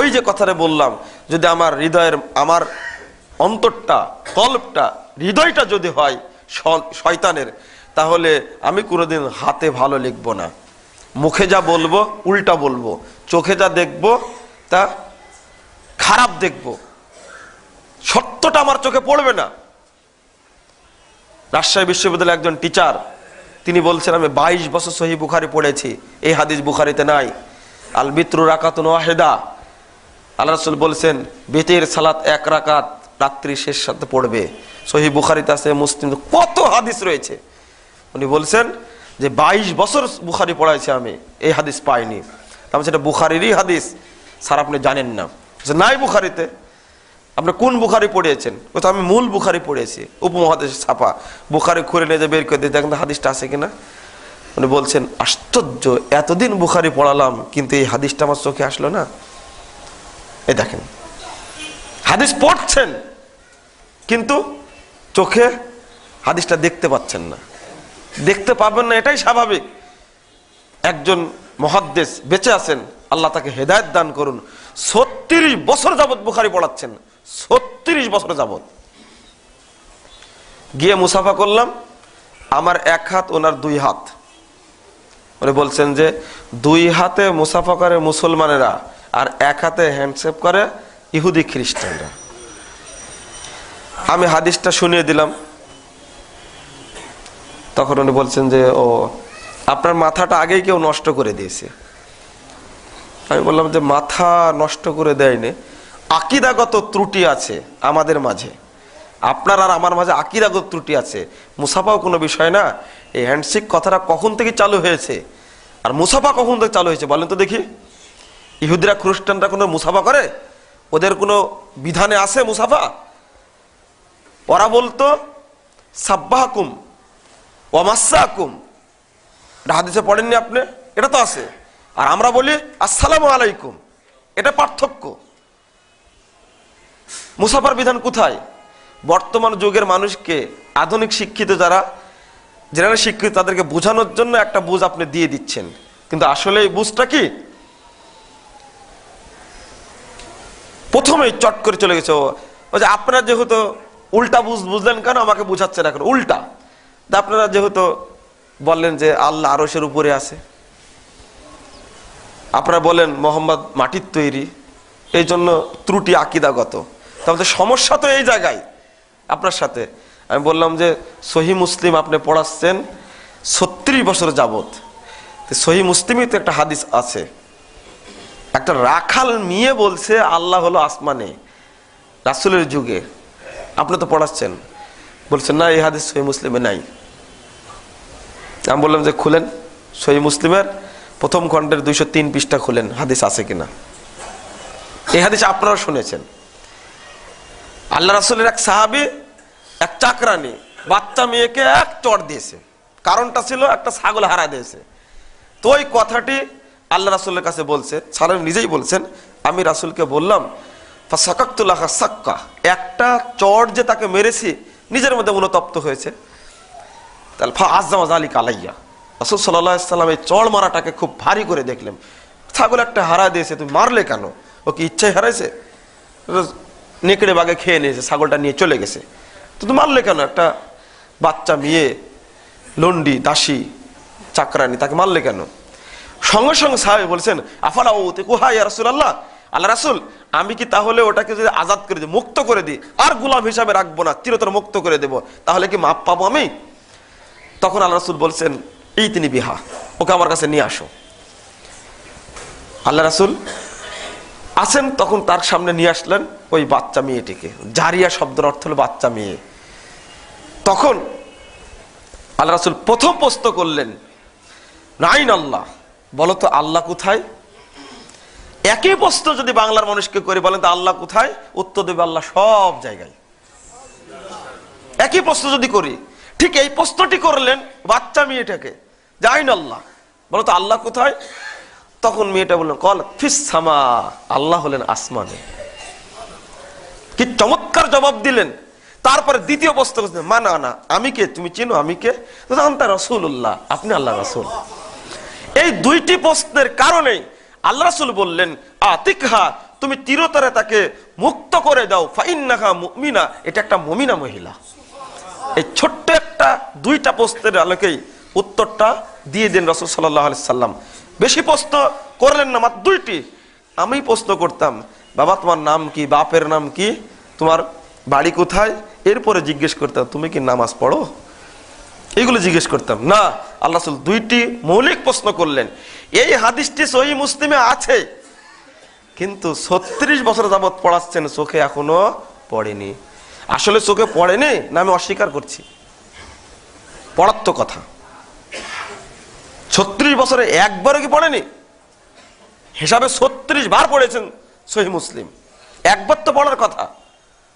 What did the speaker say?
ওই যে কথাটা বললাম, যদি আমার হৃদয়ের, আমার অন্তরটা, কল্পটা, হৃদয়টা যদি হয় শয়তানের, তাহলে আমি কোনোদিন হাতে ভালো লিখব না। মুখে যা বলব, উল্টা বলব। চোখে যা দেখব, তা খারাপ দেখব। সত্যটা আমার চোখে পড়বে না। রাজশাহী বিশ্ববিদ্যালয়ের একজন টিচার, তিনি বলছেন, আমি বাইশ বছর সহি বুখারি পড়েছি, এই হাদিস বুখারিতে নাই। আল বিত্রু রাকাতুন ওয়াহেদা। আল্লাহ রসুল বলছেন, বেতের সালাত এক রাকাত রাত্রি শেষ সাথে পড়বে। সহি বুখারিতে আছে, মুসলিম কত হাদিস রয়েছে। উনি বলছেন যে বাইশ বছর বুখারি পড়াইছি আমি, এই হাদিস পাইনি। আমি সেটা বুখারিরই হাদিস, স্যার আপনি জানেন না। নাই বুখারিতে, আপনি কোন বুখারি পড়িয়েছেন? বলছে আমি মূল বুখারি পড়েছি উপমহাদেশ ছাপা। বুখারি খুঁড়ে নিয়ে যে বের করে দিয়ে দেখেন তো হাদিসটা আছে কিনা। উনি বলছেন, আশ্চর্য, এতদিন বুখারি পড়ালাম, কিন্তু এই হাদিসটা আমার চোখে আসলো না। এই দেখেন। হাদিস পড়ছেন, কিন্তু চোখে হাদিসটা দেখতে পাচ্ছেন না। দেখতে পাবেন না, এটাই স্বাভাবিক। একজন মহাদ্দেশ বেঁচে আছেন, আল্লাহ তাকে হেদায়ত দান করুন। ছত্রিশ বছর যাবৎ বুখারি পড়াচ্ছেন, ছত্রিশ বছর যাবৎ। গিয়ে মুসাফা করলাম, আমার এক হাত, ওনার দুই হাত। উনি বলছেন যে, দুই হাতে মুসাফা করে মুসলমানেরা আর এক হাতে হ্যান্ডশেপ করে ইহুদি খ্রিস্টানরা। আমি হাদিসটা শুনিয়ে দিলাম। তখন উনি বলছেন যে, ও, আপনার মাথাটা আগেই কেউ নষ্ট করে দিয়েছে। আমি বললাম যে, মাথা নষ্ট করে দেয়নি। আকিদাগত ত্রুটি আছে আমাদের মাঝে। আপনার আর আমার মাঝে আকিদাগত ত্রুটি আছে। মুসাফাও কোনো বিষয় না। এই হ্যান্ডশেক কথাটা কখন থেকে চালু হয়েছে? আর মুসাফা কখন থেকে চালু হয়েছে বলেন তো দেখি। ইহুদিরা খ্রিস্টানরা কোনো মুসাফা করে? ওদের কোনো বিধানে আছে মুসাফা? ওরা বলতো, সাব্বাহাকুম ওয়ামাসাকুম এটা হাদিসে পড়েননি আপনি? এটা তো আছে। আর আমরা বলি, আসসালামু আলাইকুম। এটা পার্থক্য। মুসাফার বিধান কোথায়? বর্তমান যুগের মানুষকে, আধুনিক শিক্ষিত যারা যারা শিক্ষিত, তাদেরকে বোঝানোর জন্য একটা বুঝ আপনি দিয়ে দিচ্ছেন। কিন্তু আসলে এই বুঝটা কি? প্রথমেই চট করে চলে গেছে ও। যে আপনারা যেহেতু উল্টা বুঝ বুঝলেন কেন আমাকে বুঝাচ্ছেন এখন? উল্টা। আপনারা যেহেতু বললেন যে আল্লাহ আরসের উপরে আছে, আপনারা বলেন মোহাম্মদ মাটির তৈরি, এই জন্য ত্রুটি আকিদাগত। তাহলে সমস্যা তো এই জায়গায় আপনার সাথে। আমি বললাম যে সহি মুসলিম আপনি পড়াচ্ছেন ছত্রিশ বছর যাবত সহি মুসলিমই তো একটা হাদিস আছে। একটা রাখাল মেয়ে বলছে, আল্লাহ হলো আসমানে, রাসুলের যুগে। আপনি তো পড়াচ্ছেন। বলছেন না, এই হাদিস সহি মুসলিমে নাই। আমি বললাম যে, খুলেন, সহি মুসলিমের প্রথম খণ্ডের দুইশো তিন পৃষ্ঠা খুলেন, হাদিস আছে কিনা? এই হাদিস আপনারা শুনেছেন। আল্লাহ রাসুলের এক সাহাবি, এক চাকরানি, বাচ্চা মেয়েকে এক চট দিয়েছে। কারণটা ছিল একটা ছাগল হারা দিয়েছে। তো ওই কথাটি আল্লাহ রাসুলের কাছে বলছে সালাম নিজেই বলছেন, আমি রাসুলকে বললাম সাকাক্তুল্লাহ সাক্কা একটা চট যে তাকে মেরেছি, নিজের মধ্যে অনুতপ্ত হয়েছে। তাহলে ফা আজামাজ আলী কালাইয়া রাসুল সাল্লাহ সাল্লাম এই চড় মারাটাকে খুব ভারী করে দেখলেন। ছাগল একটা হারা দিয়েছে, তুমি মারলে কেন? ও কি ইচ্ছাই হারাইছে? নেকড়ে বাগে খেয়ে নিয়েছে, ছাগলটা নিয়ে চলে গেছে। তো তুমি মারলে কেন? একটা বাচ্চা, মেয়ে, লন্ডি, দাসী, চাকরানি, তাকে মারলে কেন? সঙ্গে সঙ্গে সাহেব বলছেন, আফালা ও তে কোহা ইয়া রাসুল আল্লাহ আল্লাহ রাসুল, আমি কি তাহলে ওটাকে যদি আজাদ করে দিই, মুক্ত করে দিই, আর গোলাম হিসাবে রাখব না, চিরতর মুক্ত করে দেব, তাহলে কি মাপ পাবো আমি? তখন আল্লাহ রাসুল বলছেন এই তিনি বিহা, ওকে আমার কাছে নিয়ে আসো। আল্লাহ রাসুল আসেন, তখন তার সামনে নিয়ে আসলেন ওই বাচ্চা মেয়েটিকে। জারিয়া শব্দের অর্থ হলো বাচ্চা মেয়ে। তখন আল্লাহ রাসুল প্রথম প্রশ্ন করলেন নাইন আল্লাহ বলো তো আল্লাহ কোথায়? একই প্রশ্ন যদি বাংলার মানুষকে করে বলেন, তো আল্লাহ কোথায়? উত্তর দেবে আল্লাহ সব জায়গায়। একই প্রশ্ন যদি করি, ঠিক এই প্রশ্নটি করলেন বাচ্চা মেয়েটাকে, যাইন আল্লাহ। বলো তো আল্লাহ কোথায়? তখন মেয়েটা বললেন, কল ফিসামা আল্লাহ হলেন আসমানে। কি চমৎকার জবাব দিলেন। তারপরে দ্বিতীয় প্রশ্ন করছেন মা না না আমি কে? তুমি চিনো আমি কে? জানতা রসুল্লাহ আপনি আল্লাহ রসুল। এই দুইটি প্রশ্নের কারণে আল্লাহ রসুল বললেন, আতিকহা, তুমি তিরতরে তাকে মুক্ত করে দাও, ফাইন্নাহা মুমিনা। এটা একটা মমিনা মহিলা। এই ছোট্ট একটা দুইটা প্রশ্নের আলোকেই উত্তরটা দিয়ে দিন রসুল সাল্লাহ সাল্লাম। বেশি প্রশ্ন করলেন না, মাত্র দুইটি। আমি প্রশ্ন করতাম, বাবা, তোমার নাম কি? বাপের নাম কি? তোমার বাড়ি কোথায়? এরপরে জিজ্ঞেস করতাম, তুমি কি নামাজ পড়ো? এগুলো জিজ্ঞেস করতাম, না, আল্লাহ দুইটি মৌলিক প্রশ্ন করলেন। এই হাদিসটি সহি মুসলিমে আছে। কিন্তু ছত্রিশ বছর যাবৎ পড়াচ্ছেন, চোখে এখনও পড়েনি। আসলে চোখে পড়েনি না আমি অস্বীকার করছি? পড়ার তো কথা। ছত্রিশ বছরে একবারও কি পড়েনি? হিসাবে ছত্রিশ বার পড়েছেন সহি মুসলিম। একবার তো পড়ার কথা।